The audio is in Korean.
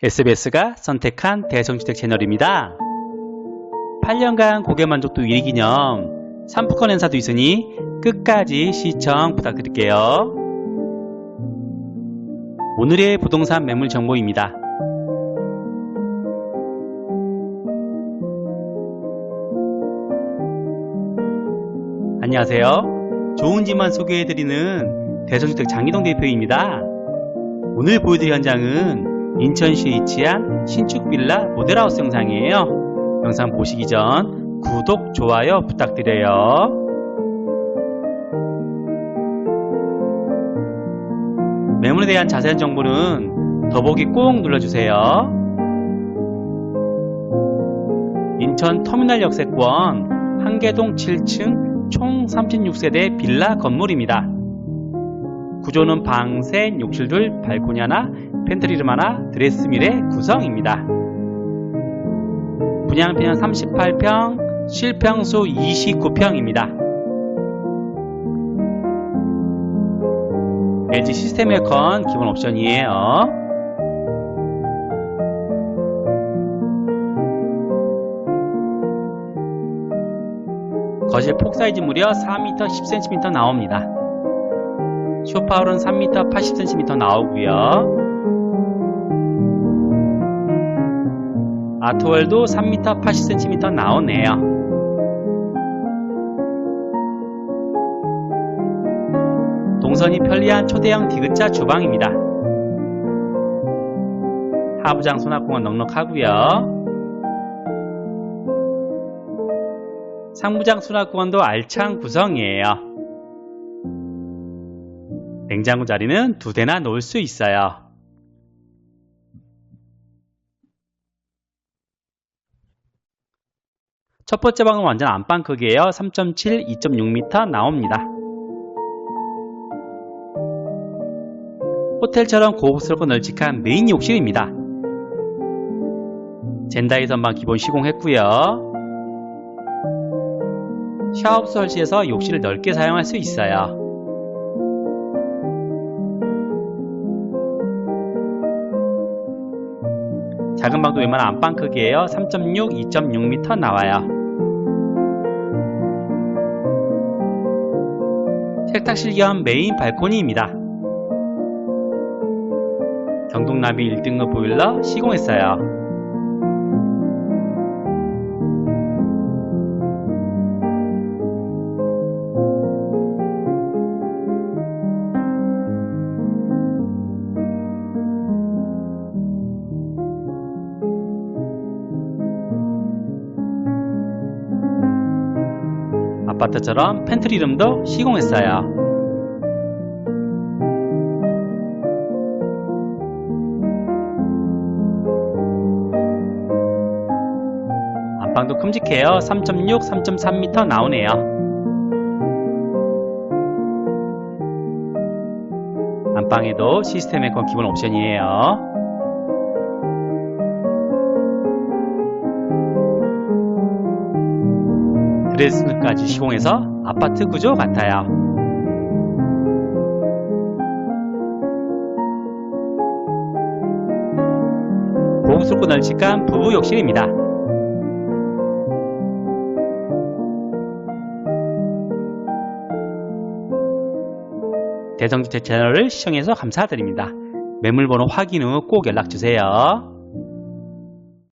SBS가 선택한 대성주택 채널입니다. 8년간 고객만족도 1위 기념 상품권 행사도 있으니 끝까지 시청 부탁드릴게요. 오늘의 부동산 매물 정보입니다. 안녕하세요. 좋은 집만 소개해드리는 대성주택 장희동 대표입니다. 오늘 보여드릴 현장은 인천시에 위치한 신축 빌라 모델하우스 영상이에요. 영상 보시기 전 구독, 좋아요 부탁드려요. 매물에 대한 자세한 정보는 더보기 꼭 눌러주세요. 인천 터미널 역세권 한계동 7층 총 36세대 빌라 건물입니다. 구조는 방 셋, 욕실 둘, 발코니 하나, 펜트리룸 하나, 드레스밀의 구성입니다. 분양평은 38평, 실평수 29평입니다. LG 시스템 에어컨 기본 옵션이에요. 거실 폭 사이즈 무려 4m 10cm 나옵니다. 쇼파울은 3m 80cm 나오고요. 아트월도 3m 80cm 나오네요. 동선이 편리한 초대형 디귿자 주방입니다. 하부장 수납공간 넉넉하고요. 상부장 수납공간도 알찬 구성이에요. 냉장고 자리는 두 대나 놓을 수 있어요. 첫 번째 방은 완전 안방 크기예요. 3.7, 2.6m 나옵니다. 호텔처럼 고급스럽고 널찍한 메인 욕실입니다. 젠다이 선반 기본 시공했고요. 샤워부 설치해서 욕실을 넓게 사용할 수 있어요. 작은 방도 웬만한 안방 크기예요. 3.6, 2.6m 나와요. 세탁실 겸 메인 발코니입니다. 경동나비 1등급 보일러 시공했어요. 아파트처럼 팬트리 룸도 시공했어요. 안방도 큼직해요. 3.6, 3.3m 나오네요. 안방에도 시스템 에어컨 기본 옵션이에요. 드레스까지 시공해서 아파트 구조 같아요. 고급스럽고 널찍한 부부 욕실입니다. 대성주택 채널을 시청해서 감사드립니다. 매물번호 확인 후 꼭 연락주세요.